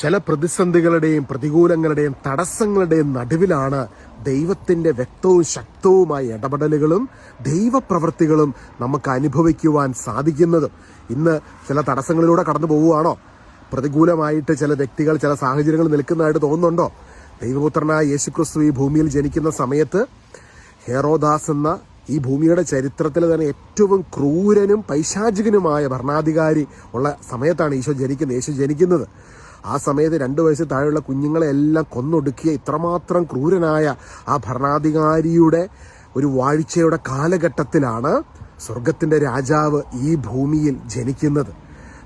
ചില പ്രതിസന്ധികളുടെയും പ്രതികൂലങ്ങളുടെയും തടസ്സങ്ങളുടെയും നടുവിലാണ് ദൈവത്തിന്റെ വ്യക്തവും ശക്തവുമായ ഇടപെടലുകളും ദൈവപ്രവൃത്തികളും നമുക്ക് അനുഭവിക്കുവാൻ സാധിക്കുന്നത്. ഇന്ന് ചില തടസ്സങ്ങളിലൂടെ കടന്നു പോവുകയാണോ? പ്രതികൂലമായിട്ട് ചില വ്യക്തികൾ ചില സാഹചര്യങ്ങൾ നിൽക്കുന്നതായിട്ട് തോന്നുന്നുണ്ടോ? ദൈവപുത്രനായ യേശുക്രിസ്തു ഈ ഭൂമിയിൽ ജനിക്കുന്ന സമയത്ത് ഹേറോദാസ് എന്ന ഈ ഭൂമിയുടെ ചരിത്രത്തിൽ തന്നെ ഏറ്റവും ക്രൂരനും പൈശാചികനുമായ ഭരണാധികാരി ഉള്ള സമയത്താണ് ഈശോ ജനിക്കുന്നത് യേശു ജനിക്കുന്നത്. ആ സമയത്ത് രണ്ടു വയസ്സ് താഴെയുള്ള കുഞ്ഞുങ്ങളെ എല്ലാം കൊന്നൊടുക്കിയ ഇത്രമാത്രം ക്രൂരനായ ആ ഭരണാധികാരിയുടെ ഒരു വാഴ്ചയുടെ കാലഘട്ടത്തിലാണ് സ്വർഗത്തിന്റെ രാജാവ് ഈ ഭൂമിയിൽ ജനിക്കുന്നത്.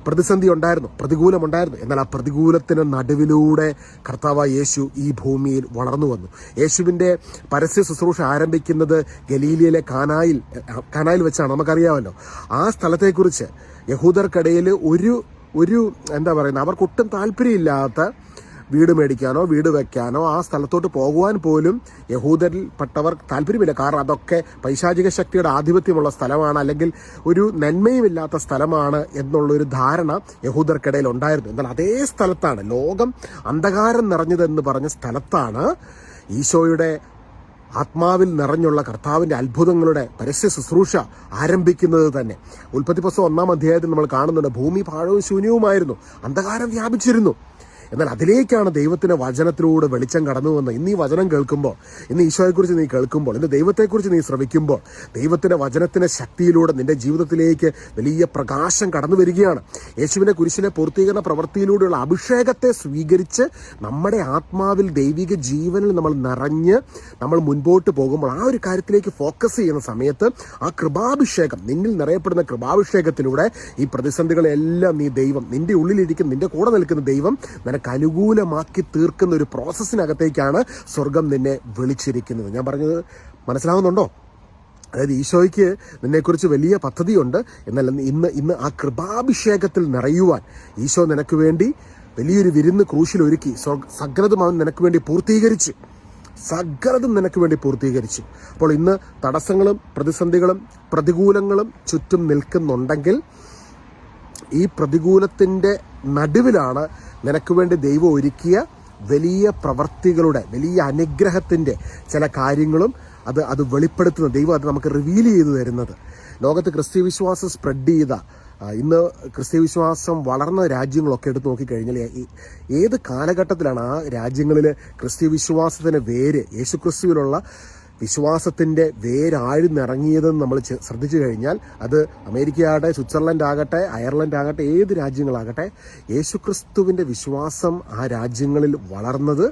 പ്രതിസന്ധി ഉണ്ടായിരുന്നു പ്രതികൂലമുണ്ടായിരുന്നു. എന്നാൽ ആ പ്രതികൂലത്തിന് നടുവിലൂടെ കർത്താവ് യേശു ഈ ഭൂമിയിൽ വളർന്നു വന്നു. യേശുവിന്റെ പരസ്യ ശുശ്രൂഷ ആരംഭിക്കുന്നത് ഗലീലിയിലെ കാനായിൽ കാനായിൽ വെച്ചാണ് നമുക്കറിയാമല്ലോ. ആ സ്ഥലത്തെക്കുറിച്ച് യഹൂദർക്കിടയിൽ ഒരു ഒരു എന്താ പറയുന്നത് അവർക്കൊട്ടും താല്പര്യമില്ലാത്ത വീട് മേടിക്കാനോ വീട് വെക്കാനോ ആ സ്ഥലത്തോട്ട് പോകുവാൻ പോലും യഹൂദരിൽപ്പെട്ടവർ താല്പര്യമില്ല. കാരണം അതൊക്കെ പൈശാചിക ശക്തിയുടെ ആധിപത്യമുള്ള സ്ഥലമാണ് അല്ലെങ്കിൽ ഒരു നന്മയുമില്ലാത്ത സ്ഥലമാണ് എന്നുള്ളൊരു ധാരണ യഹൂദർക്കിടയിൽ ഉണ്ടായിരുന്നു. എന്നാൽ അതേ സ്ഥലത്താണ് ലോകം അന്ധകാരം നിറഞ്ഞതെന്ന് പറഞ്ഞ സ്ഥലത്താണ് ഈശോയുടെ ആത്മാവിൽ നിറഞ്ഞുള്ള കർത്താവിന്റെ അത്ഭുതങ്ങളുടെ പരസ്യ ശുശ്രൂഷ ആരംഭിക്കുന്നത് തന്നെ. ഉൽപ്പത്തി പുസ്തകം ഒന്നാം അധ്യായത്തിൽ നമ്മൾ കാണുന്നുണ്ട്. ഭൂമി പാഴവും ശൂന്യവുമായിരുന്നു. അന്ധകാരം വ്യാപിച്ചിരുന്നു. എന്നാൽ അതിലേക്കാണ് ദൈവത്തിന്റെ വചനത്തിലൂടെ വെളിച്ചം കടന്നു വന്നത്. ഇന്ന് ഈ വചനം കേൾക്കുമ്പോൾ ഇന്ന് ഈശോയെക്കുറിച്ച് നീ കേൾക്കുമ്പോൾ ഇന്ന് ദൈവത്തെക്കുറിച്ച് നീ ശ്രമിക്കുമ്പോൾ ദൈവത്തിന്റെ വചനത്തിന്റെ ശക്തിയിലൂടെ നിന്റെ ജീവിതത്തിലേക്ക് വലിയ പ്രകാശം കടന്നു വരികയാണ്. യേശുവിന്റെ കുരിശിലെ പൂർത്തീകരണ പ്രവൃത്തിയിലൂടെയുള്ള അഭിഷേകത്തെ സ്വീകരിച്ച് നമ്മുടെ ആത്മാവിൽ ദൈവിക ജീവനിൽ നമ്മൾ നിറഞ്ഞ് നമ്മൾ മുൻപോട്ട് പോകുമ്പോൾ ആ ഒരു കാര്യത്തിലേക്ക് ഫോക്കസ് ചെയ്യുന്ന സമയത്ത് ആ കൃപാഭിഷേകം നിന്നിൽ നിറയപ്പെടുന്ന കൃപാഭിഷേകത്തിലൂടെ ഈ പ്രതിസന്ധികളെല്ലാം നീ ദൈവം നിന്റെ ഉള്ളിലിരിക്കുന്ന നിന്റെ കൂടെ നിൽക്കുന്ന ദൈവം നിനക്ക് അനുകൂലമാക്കി തീർക്കുന്ന ഒരു പ്രോസസ്സിനകത്തേക്കാണ് സ്വർഗം നിന്നെ വിളിച്ചിരിക്കുന്നത്. ഞാൻ പറഞ്ഞത് മനസ്സിലാവുന്നുണ്ടോ? അതായത് ഈശോയ്ക്ക് നിന്നെക്കുറിച്ച് വലിയ പദ്ധതിയുണ്ട്. എന്നാൽ ഇന്ന് ഇന്ന് ആ കൃപാഭിഷേകത്തിൽ നിറയുവാൻ ഈശോ നിനക്ക് വേണ്ടി വലിയൊരു വിരുന്ന് ക്രൂശിൽ ഒരുക്കി സകലതും അവൻ നിനക്ക് വേണ്ടി പൂർത്തീകരിച്ചു സകലതും നിനക്ക് വേണ്ടി പൂർത്തീകരിച്ചു. അപ്പോൾ ഇന്ന് തടസ്സങ്ങളും പ്രതിസന്ധികളും പ്രതികൂലങ്ങളും ചുറ്റും നിൽക്കുന്നുണ്ടെങ്കിൽ ഈ പ്രതികൂലത്തിന്റെ നടുവിലാണ് നിനക്ക് വേണ്ടി ദൈവം ഒരുക്കിയ വലിയ പ്രവർത്തികളുടെ വലിയ അനുഗ്രഹത്തിന്റെ ചില കാര്യങ്ങളും അത് അത് വെളിപ്പെടുത്തുന്ന ദൈവം അത് നമുക്ക് റിവീൽ ചെയ്തു തരുന്നത്. ലോകത്ത് ക്രിസ്ത്യ വിശ്വാസം സ്പ്രെഡ് ചെയ്ത ഇന്ന് ക്രിസ്ത്യ വിശ്വാസം വളർന്ന രാജ്യങ്ങളൊക്കെ എടുത്ത് നോക്കിക്കഴിഞ്ഞാൽ ഏത് കാലഘട്ടത്തിലാണ് ആ രാജ്യങ്ങളിൽ ക്രിസ്ത്യ വിശ്വാസത്തിന്റെ വേര് യേശു വിശ്വാസത്തിന്റെ വേരാഴ്ന്നിറങ്ങിയതെന്ന് നമ്മൾ ശ്രദ്ധിച്ചു കഴിഞ്ഞാൽ അത് അമേരിക്കയാകട്ടെ സ്വിറ്റ്സർലൻഡ് ആകട്ടെ അയർലൻഡ് ആകട്ടെ ഏത് രാജ്യങ്ങളാകട്ടെ യേശുക്രിസ്തുവിന്റെ വിശ്വാസം ആ രാജ്യങ്ങളിൽ വളർന്നത്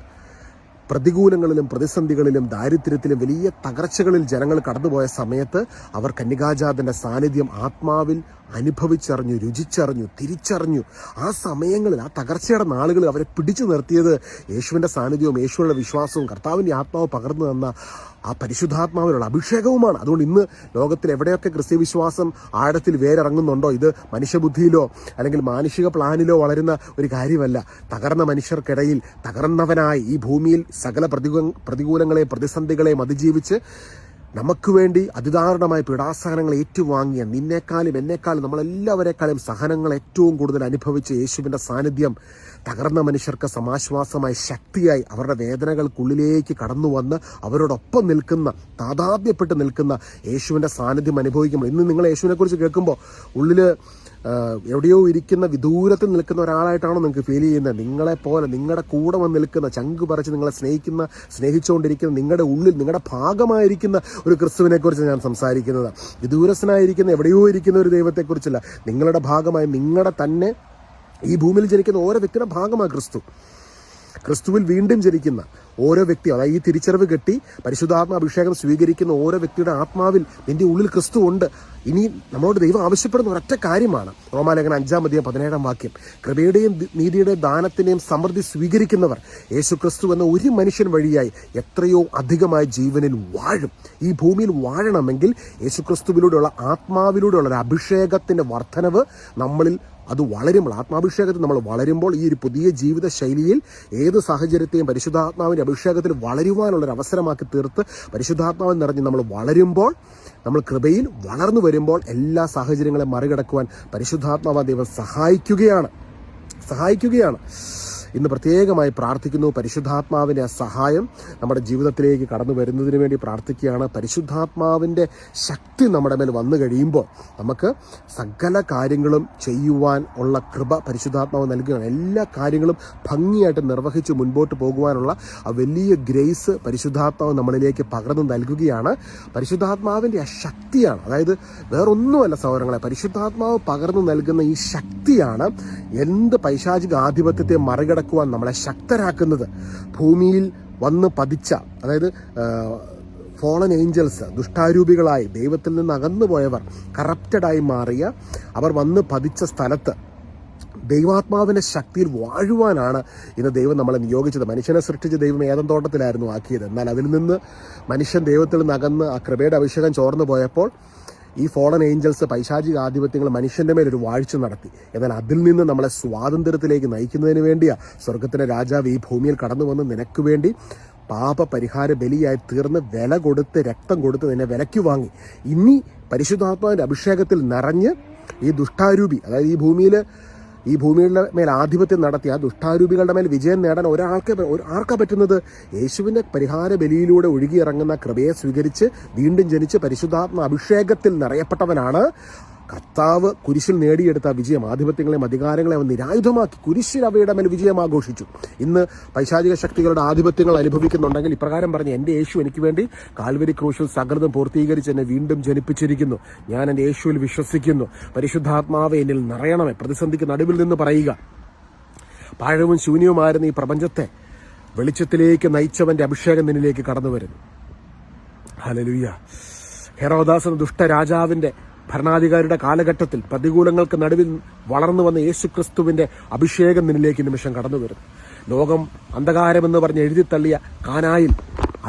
പ്രതികൂലങ്ങളിലും പ്രതിസന്ധികളിലും ദാരിദ്ര്യത്തിലും വലിയ തകർച്ചകളിൽ ജനങ്ങൾ കടന്നുപോയ സമയത്ത് അവർ കന്യകാജാതന്റെ സാന്നിധ്യം ആത്മാവിൽ അനുഭവിച്ചറിഞ്ഞു രുചിച്ചറിഞ്ഞു തിരിച്ചറിഞ്ഞു ആ സമയങ്ങളിൽ ആ തകർച്ചയുടെ നാളുകളിൽ അവരെ പിടിച്ചു നിർത്തിയത് യേശുവിന്റെ സാന്നിധ്യവും യേശുവിന്റെ വിശ്വാസവും കർത്താവിന്റെ ആത്മാവ് പകർന്നു തന്ന ആ പരിശുദ്ധാത്മാവിനുള്ള അഭിഷേകവുമാണ്. അതുകൊണ്ട് ഇന്ന് ലോകത്തിൽ എവിടെയൊക്കെ ക്രിസ്ത്യ വിശ്വാസം ആഴത്തിൽ വേരിറങ്ങുന്നുണ്ടോ ഇത് മനുഷ്യബുദ്ധിയിലോ അല്ലെങ്കിൽ മാനുഷിക പ്ലാനിലോ വളരുന്ന ഒരു കാര്യമല്ല. തകർന്ന മനുഷ്യർക്കിടയിൽ തകർന്നവനായി ഈ ഭൂമിയിൽ സകല പ്രതികൂ പ്രതികൂലങ്ങളെയും പ്രതിസന്ധികളെയും അതിജീവിച്ച് നമുക്ക് വേണ്ടി അതിദാരുണമായ പീഡാസഹനങ്ങൾ ഏറ്റുവാങ്ങിയ നിന്നേക്കാളും എന്നേക്കാളും നമ്മളെല്ലാവരെക്കാളും സഹനങ്ങൾ ഏറ്റവും കൂടുതൽ അനുഭവിച്ച യേശുവിന്റെ സാന്നിധ്യം തകർന്ന മനുഷ്യർക്ക് സമാശ്വാസമായി ശക്തിയായി അവരുടെ വേദനകൾക്കുള്ളിലേക്ക് കടന്നു വന്ന് അവരോടൊപ്പം നിൽക്കുന്ന താതാത്മ്യപ്പെട്ട് നിൽക്കുന്ന യേശുവിന്റെ സാന്നിധ്യം അനുഭവിക്കുമ്പോൾ ഇന്ന് നിങ്ങൾ യേശുവിനെക്കുറിച്ച് കേൾക്കുമ്പോൾ ഉള്ളിൽ ആ, എവിടെയോ ഇരിക്കുന്ന വിദൂരത്തിൽ നിൽക്കുന്ന ഒരാളായിട്ടാണോ നിങ്ങൾക്ക് ഫീൽ ചെയ്യുന്നത്. നിങ്ങളെ പോലെ നിങ്ങളുടെ കൂടെ വന്ന് നിൽക്കുന്ന ചങ്ക് പറിച്ച് നിങ്ങളെ സ്നേഹിക്കുന്ന സ്നേഹിച്ചുകൊണ്ടിരിക്കുന്ന നിങ്ങളുടെ ഉള്ളിൽ നിങ്ങളുടെ ഭാഗമായിരിക്കുന്ന ഒരു ക്രിസ്തുവിനെ കുറിച്ച് ഞാൻ സംസാരിക്കുന്നത്. വിദൂരസ്ഥനായിരിക്കുന്ന എവിടെയോ ഇരിക്കുന്ന ഒരു ദൈവത്തെക്കുറിച്ചല്ല. നിങ്ങളുടെ ഭാഗമായി നിങ്ങളുടെ തന്നെ ഈ ഭൂമിയിൽ ജനിക്കുന്ന ഓരോ വ്യക്തിയുടെ ഭാഗമാണ് ക്രിസ്തു. ക്രിസ്തുവിൽ വീണ്ടും ജനിക്കുന്ന ഓരോ വ്യക്തി അതായത് ഈ തിരിച്ചറിവ് കെട്ടി പരിശുദ്ധാത്മ അഭിഷേകം സ്വീകരിക്കുന്ന ഓരോ വ്യക്തിയുടെ ആത്മാവിൽ നിന്റെ ഉള്ളിൽ ക്രിസ്തു ഉണ്ട്. ഇനി നമ്മളോട് ദൈവം ആവശ്യപ്പെടുന്ന ഒരൊറ്റ കാര്യമാണ്. റോമാലേഖന അഞ്ചാം അധികം പതിനേഴാം വാക്യം. കൃപയുടെയും നീതിയുടെ നീതിയുടെയും ദാനത്തിന്റെയും സമൃദ്ധി സ്വീകരിക്കുന്നവർ യേശു ക്രിസ്തു എന്ന ഒരു മനുഷ്യൻ വഴിയായി എത്രയോ അധികമായ ജീവനിൽ വാഴും. ഈ ഭൂമിയിൽ വാഴണമെങ്കിൽ യേശു ക്രിസ്തുവിലൂടെയുള്ള ആത്മാവിലൂടെയുള്ള ഒരു അഭിഷേകത്തിന്റെ വർധനവ് നമ്മളിൽ അത് വളരുമ്പോൾ ആത്മാഭിഷേകത്തിൽ നമ്മൾ വളരുമ്പോൾ ഈ ഒരു പുതിയ ജീവിത ശൈലിയിൽ ഏത് സാഹചര്യത്തെയും പരിശുദ്ധാത്മാവിന്റെ അഭിഷേകത്തിൽ വളരുവാനുള്ളൊരു അവസരമാക്കി തീർത്ത് പരിശുദ്ധാത്മാവിൽ നിറഞ്ഞ് നമ്മൾ വളരുമ്പോൾ നമ്മൾ കൃപയിൽ വളർന്നു വരുമ്പോൾ എല്ലാ സാഹചര്യങ്ങളെ മറികടക്കുവാൻ പരിശുദ്ധാത്മാവ ദൈവം സഹായിക്കുകയാണ്. സഹായിക്കുകയാണ്. ഇന്ന് പ്രത്യേകമായി പ്രാർത്ഥിക്കുന്നു. പരിശുദ്ധാത്മാവിന്റെ സഹായം നമ്മുടെ ജീവിതത്തിലേക്ക് കടന്നു വരുന്നതിന് വേണ്ടി പ്രാർത്ഥിക്കുകയാണ്. പരിശുദ്ധാത്മാവിന്റെ ശക്തി നമ്മുടെ മേൽ വന്നു കഴിയുമ്പോൾ നമുക്ക് സകല കാര്യങ്ങളും ചെയ്യുവാൻ ഉള്ള കൃപ പരിശുദ്ധാത്മാവ് നൽകുകയാണ്. എല്ലാ കാര്യങ്ങളും ഭംഗിയായിട്ട് നിർവഹിച്ച് മുൻപോട്ട് പോകുവാനുള്ള ആ വലിയ ഗ്രേസ് പരിശുദ്ധാത്മാവ് നമ്മളിലേക്ക് പകർന്നു നൽകുകയാണ്. പരിശുദ്ധാത്മാവിന്റെ ആ ശക്തിയാണ്. അതായത് വേറൊന്നുമല്ല സഹോദരങ്ങളെ പരിശുദ്ധാത്മാവ് പകർന്നു നൽകുന്ന ഈ ശക്തിയാണ് എന്ത് പൈശാചിക ആധിപത്യത്തെ മറികടക്കുവാൻ നമ്മളെ ശക്തരാക്കുന്നത്. ഭൂമിയിൽ വന്ന് പതിച്ച അതായത് ഫോളൻ ഏഞ്ചൽസ് ദുഷ്ടാരൂപികളായി ദൈവത്തിൽ നിന്ന് അകന്നുപോയവർ കറപ്റ്റഡായി മാറിയ അവർ വന്ന് പതിച്ച സ്ഥലത്ത് ദൈവാത്മാവിന്റെ ശക്തിയിൽ വാഴുവാനാണ് ഇന്ന് ദൈവം നമ്മളെ നിയോഗിച്ചത്. മനുഷ്യനെ സൃഷ്ടിച്ച ദൈവം ഏതം തോട്ടത്തിലായിരുന്നു ആക്കിയത്. എന്നാൽ അതിൽ നിന്ന് മനുഷ്യൻ ദൈവത്തിൽ നിന്ന് അകന്ന് ആ കൃപയുടെ അഭിഷേകം ചോർന്നു പോയപ്പോൾ ഈ ഫോളൻ ഏഞ്ചൽസ് പൈശാചിക ആധിപത്യങ്ങൾ മനുഷ്യന്റെ മേൽ ഒരു വാഴ്ച നടത്തി. എന്നാൽ അതിൽ നിന്ന് നമ്മളെ സ്വാതന്ത്ര്യത്തിലേക്ക് നയിക്കുന്നതിന് വേണ്ടിയാ സ്വർഗത്തിന്റെ രാജാവ് ഈ ഭൂമിയിൽ കടന്നു വന്ന് നിനക്ക് വേണ്ടി പാപ പരിഹാര ബലിയായി തീർന്ന് വില കൊടുത്ത് രക്തം കൊടുത്ത് നിന്നെ വിലയ്ക്ക് വാങ്ങി. ഇനി പരിശുദ്ധാത്മാവിന്റെ അഭിഷേകത്തിൽ നിറഞ്ഞ് ഈ ദുഷ്ടാരൂപി അതായത് ഈ ഭൂമിയിൽ ഈ ഭൂമിയുടെ മേൽ ആധിപത്യം നടത്തിയ ദുഷ്ടാരൂപികളുടെ മേൽ വിജയം നേടാൻ ഒരാൾക്ക് ഒരു- ആർക്കാ പറ്റുന്നത്? യേശുവിന്റെ പരിഹാര ബലിയിലൂടെ ഒഴുകിയിറങ്ങുന്ന കൃപയെ സ്വീകരിച്ച് വീണ്ടും ജനിച്ച് പരിശുദ്ധാത്മ അഭിഷേകത്തിൽ നിറയപ്പെട്ടവനാണ് കർത്താവ് കുരിശിൽ നേടിയെടുത്ത വിജയം ആധിപത്യങ്ങളെയും അധികാരങ്ങളെയും അവൻ നിരായുധമാക്കി കുരിശിൽ അവയുടെ മേൽ വിജയം ആഘോഷിച്ചു. ഇന്ന് പൈശാചിക ശക്തികളുടെ ആധിപത്യങ്ങൾ അനുഭവിക്കുന്നുണ്ടെങ്കിൽ ഇപ്രകാരം പറഞ്ഞ് എന്റെ യേശു എനിക്ക് വേണ്ടി കാൽവരി ക്രൂശിൽ സകൃതം പൂർത്തീകരിച്ച് എന്നെ വീണ്ടും ജനിപ്പിച്ചിരിക്കുന്നു. ഞാൻ എന്റെ യേശുവിൽ വിശ്വസിക്കുന്നു. പരിശുദ്ധാത്മാവ് എന്നിൽ നിറയണമേ. പ്രതിസന്ധിക്ക് നടുവിൽ നിന്ന് പറയുക. പാഴവും ശൂന്യവുമായിരുന്ന ഈ പ്രപഞ്ചത്തെ വെളിച്ചത്തിലേക്ക് നയിച്ചവന്റെ അഭിഷേകം നിന്നിലേക്ക് കടന്നു വരുന്നു ഹലലുയ്യ ഹെറോദാസ് എന്ന ദുഷ്ടരാജാവിന്റെ ഭരണാധികാരിയുടെ കാലഘട്ടത്തിൽ പ്രതികൂലങ്ങൾക്ക് നടുവിൽ വളർന്നു വന്ന യേശുക്രിസ്തുവിന്റെ അഭിഷേകം നിന്നിലേക്ക് നിമിഷം കടന്നു വരുന്നു. ലോകം അന്ധകാരമെന്ന് പറഞ്ഞ് എഴുതിത്തള്ളിയ കാനായിൽ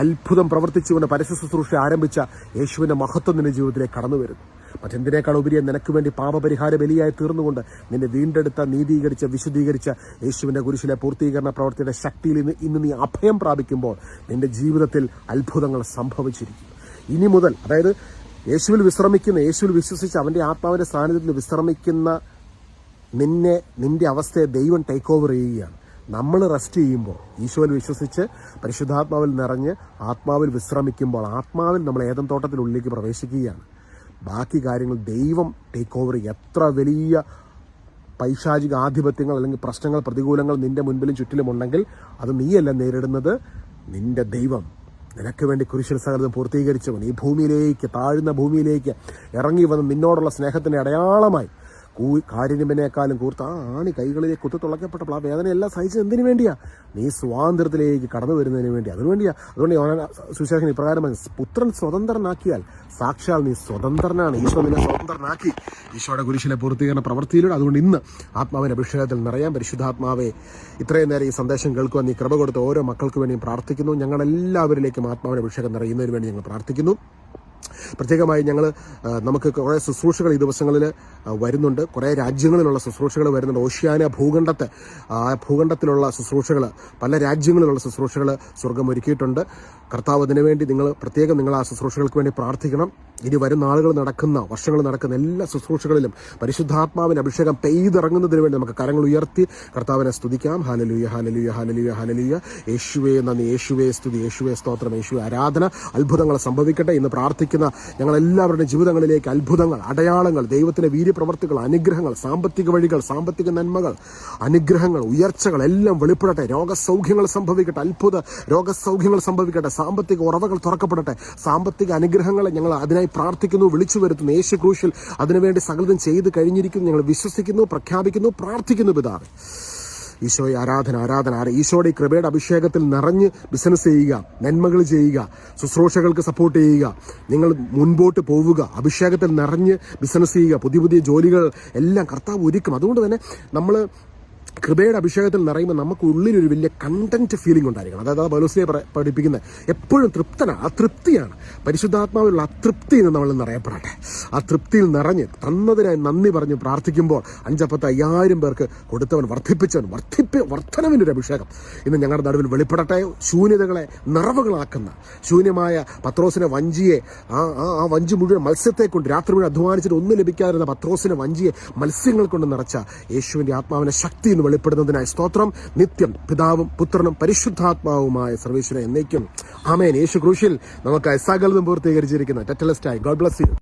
അത്ഭുതം പ്രവർത്തിച്ചുകൊണ്ട് പരസ്യ ശുശ്രൂഷ ആരംഭിച്ച യേശുവിന്റെ മഹത്വം നിന്റെ ജീവിതത്തിലേക്ക് കടന്നു വരുന്നു. മറ്റെന്തിനേക്കാൾ ഉപരിയെ നിനക്ക് വേണ്ടി പാപപരിഹാര ബലിയായി തീർന്നുകൊണ്ട് നിന്നെ വീണ്ടെടുത്ത നീതീകരിച്ച വിശുദ്ധീകരിച്ച യേശുവിന്റെ കുരിശിലെ പൂർത്തീകരണ പ്രവൃത്തിയുടെ ശക്തിയിൽ ഇന്ന് ഇന്ന് നീ അഭയം പ്രാപിക്കുമ്പോൾ നിന്റെ ജീവിതത്തിൽ അത്ഭുതങ്ങൾ സംഭവിച്ചിരിക്കും ഇനി മുതൽ അതായത് യേശുവിൽ വിശ്രമിക്കുന്ന യേശുവിൽ വിശ്വസിച്ച് അവന്റെ ആത്മാവിന്റെ സാന്നിധ്യത്തിൽ വിശ്രമിക്കുന്ന നിന്നെ നിന്റെ അവസ്ഥയെ ദൈവം ടേക്ക് ഓവർ ചെയ്യുകയാണ്. നമ്മൾ റെസ്റ്റ് ചെയ്യുമ്പോൾ ഈശോയിൽ വിശ്വസിച്ച് പരിശുദ്ധാത്മാവിൽ നിറഞ്ഞ് ആത്മാവിൽ വിശ്രമിക്കുമ്പോൾ ആത്മാവിൽ നമ്മൾ ഏതം തോട്ടത്തിനുള്ളിലേക്ക് പ്രവേശിക്കുകയാണ്. ബാക്കി കാര്യങ്ങൾ ദൈവം ടേക്ക് ഓവർ എത്ര വലിയ പൈശാചിക ആധിപത്യങ്ങൾ അല്ലെങ്കിൽ പ്രശ്നങ്ങൾ പ്രതികൂലങ്ങൾ നിന്റെ മുൻപിലും ചുറ്റിലും ഉണ്ടെങ്കിൽ അത് നീയല്ല നേരിടുന്നത്. നിന്റെ ദൈവം നിനക്ക് വേണ്ടി കുരിശിൽ സകലതും പൂർത്തീകരിച്ചവൻ ഈ ഭൂമിയിലേക്ക് താഴ്ന്ന ഭൂമിയിലേക്ക് ഇറങ്ങി വന്ന് നിന്നോടുള്ള സ്നേഹത്തിന്റെ അടയാളമായി കൂ കാരിനിമ്പനേക്കാളും കൂർത്ത ആ ആണി കൈകളിലേക്ക് കുത്തു തുളയ്ക്കപ്പെട്ടപ്പോൾ ആ വേദനയെല്ലാം സഹിച്ചത് എന്തിനു വേണ്ടിയാ? നീ സ്വാതന്ത്ര്യത്തിലേക്ക് കടന്നു വരുന്നതിന് വേണ്ടി അതിനുവേണ്ടിയാ അതുകൊണ്ട് യോഹന്നാൻ സുശേഷൻ ഇപ്രകാരം പുത്രൻ സ്വതന്ത്രനാക്കിയാൽ സാക്ഷാൽ നീ സ്വതന്ത്രനാണ്. ഈശോ നിന്നെ സ്വതന്ത്രനാക്കി. ഈശോയുടെ കുരിശിലെ പൂർത്തീകരണ പ്രവൃത്തിയിലൂടെ അതുകൊണ്ട് ഇന്ന് ആത്മാവിന്റെ അഭിഷേകത്തിൽ നിറയാൻ പരിശുദ്ധാത്മാവെ ഇത്രയും നേരം ഈ സന്ദേശം കേൾക്കുവാൻ നീ കൃപ കൊടുത്ത ഓരോ മക്കൾക്ക് വേണ്ടിയും പ്രാർത്ഥിക്കുന്നു. ഞങ്ങളെല്ലാവരിലേക്കും ആത്മാവിന്റെ അഭിഷേകം നിറയുന്നതിന് വേണ്ടി ഞങ്ങൾ പ്രാർത്ഥിക്കുന്നു. പ്രത്യേകമായി ഞങ്ങൾ നമുക്ക് കുറേ ശുശ്രൂഷകൾ ഈ ദിവസങ്ങളിൽ വരുന്നുണ്ട്. കുറേ രാജ്യങ്ങളിലുള്ള ശുശ്രൂഷകൾ വരുന്നുണ്ട്. ഓഷ്യാന ഭൂഖണ്ഡത്തെ ആ ഭൂഖണ്ഡത്തിലുള്ള ശുശ്രൂഷകൾ പല രാജ്യങ്ങളിലുള്ള ശുശ്രൂഷകൾ സ്വർഗം ഒരുക്കിയിട്ടുണ്ട്. കർത്താവ് അതിനുവേണ്ടി നിങ്ങൾ പ്രത്യേകം നിങ്ങൾ ആ ശുശ്രൂഷകൾക്ക് വേണ്ടി പ്രാർത്ഥിക്കണം. ഇനി വരുന്ന നാളുകൾ നടക്കുന്ന വർഷങ്ങൾ നടക്കുന്ന എല്ലാ ശുശ്രൂഷകളിലും പരിശുദ്ധാത്മാവിന്റെ അഭിഷേകം പെയ്തിറങ്ങുന്നതിന് വേണ്ടി നമുക്ക് കരങ്ങൾ ഉയർത്തി കർത്താവിനെ സ്തുതിക്കാം. ഹാലലുയ ഹാലലുയ ഹാലലുയ ഹാലലുയ യേശുവേ നന്ദി. യേശുവേ സ്തുതി. യേശുവേ സ്തോത്രം. യേശുവേ ആരാധന. അത്ഭുതങ്ങൾ സംഭവിക്കട്ടെ ഇന്ന് പ്രാർത്ഥിക്കുന്ന ഞങ്ങളെല്ലാവരുടെ ജീവിതങ്ങളിലേക്ക് അത്ഭുതങ്ങൾ അടയാളങ്ങൾ ദൈവത്തിന്റെ വീര്യപ്രവർത്തികൾ അനുഗ്രഹങ്ങൾ സാമ്പത്തിക വഴികൾ സാമ്പത്തിക നന്മകൾ അനുഗ്രഹങ്ങൾ ഉയർച്ചകൾ എല്ലാം വെളിപ്പെടട്ടെ. രോഗസൗഖ്യങ്ങൾ സംഭവിക്കട്ടെ. അത്ഭുത രോഗസൗഖ്യങ്ങൾ സംഭവിക്കട്ടെ. സാമ്പത്തിക ഉറവകൾ തുറക്കപ്പെടട്ടെ. സാമ്പത്തിക അനുഗ്രഹങ്ങളെ ഞങ്ങൾ അതിനായി പ്രാർത്ഥിക്കുന്നു വിളിച്ചു വരുത്തുന്നു. യേശു ക്രൂശിൽ അതിനുവേണ്ടി സകലതും ചെയ്ത് കഴിഞ്ഞിരിക്കുന്നു. ഞങ്ങൾ വിശ്വസിക്കുന്നു പ്രഖ്യാപിക്കുന്നു പ്രാർത്ഥിക്കുന്നു പിതാവ്. ഈശോയെ ആരാധന ആരാധന ആരാ ഈശോയുടെ കൃപയുടെ അഭിഷേകത്തിൽ നിറഞ്ഞ് ബിസിനസ് ചെയ്യുക നന്മകൾ ചെയ്യുക ശുശ്രൂഷകൾക്ക് സപ്പോർട്ട് ചെയ്യുക നിങ്ങൾ മുൻപോട്ട് പോവുക അഭിഷേകത്തിൽ നിറഞ്ഞ് ബിസിനസ് ചെയ്യുക പുതിയ പുതിയ ജോലികൾ എല്ലാം കർത്താവ് ഒരുക്കും. അതുകൊണ്ട് തന്നെ നമ്മൾ കൃപയുടെ അഭിഷേകത്തിൽ നിറയുമ്പോൾ നമുക്ക് ഉള്ളിലൊരു വലിയ കണ്ടന്റ് ഫീലിംഗ് ഉണ്ടായിരിക്കണം. അതായത് ആ ബലോസിനെ പഠിപ്പിക്കുന്നത്. എപ്പോഴും തൃപ്തനാണ് ആ തൃപ്തിയാണ് പരിശുദ്ധാത്മാവിലുള്ള അതൃപ്തി എന്ന് നമ്മൾ നിറയപ്പെടട്ടെ. ആ തൃപ്തിയിൽ നിറഞ്ഞ് തന്നതിനായി നന്ദി പറഞ്ഞ് പ്രാർത്ഥിക്കുമ്പോൾ അഞ്ചപ്പത്ത് അയ്യായിരം പേർക്ക് കൊടുത്തവൻ വർദ്ധിപ്പിച്ചവൻ വർദ്ധിപ്പ വർധനവിന്റെ ഒരു അഭിഷേകം. ഇന്ന് ഞങ്ങളുടെ നടുവിൽ വെളിപ്പെടട്ടെ. ശൂന്യതകളെ നിറവുകളാക്കുന്ന ശൂന്യമായ പത്രോസിനെ വഞ്ചിയെ ആ ആ ആ വഞ്ചി മുഴുവൻ മത്സ്യത്തെ കൊണ്ട് രാത്രി മുഴുവൻ അധ്വാനിച്ചിട്ട് ഒന്നും ലഭിക്കാതിരുന്ന പത്രോസിനെ വഞ്ചിയെ മത്സ്യങ്ങൾ കൊണ്ട് നിറച്ച യേശുവിന്റെ ആത്മാവിനെ ശക്തി എന്ന് വെളിപ്പെടുന്നതിനായി സ്തോത്രം. നിത്യം പിതാവും പുത്രനും പരിശുദ്ധാത്മാവുമായ സർവേശ്വര എന്നേക്കും. ആമേൻ. യേശു ക്രൂശിൽ നമുക്കായി സകലതും പൂർത്തീകരിച്ചിരിക്കുന്ന ടെറ്റലിസ്റ്റായി. God bless you.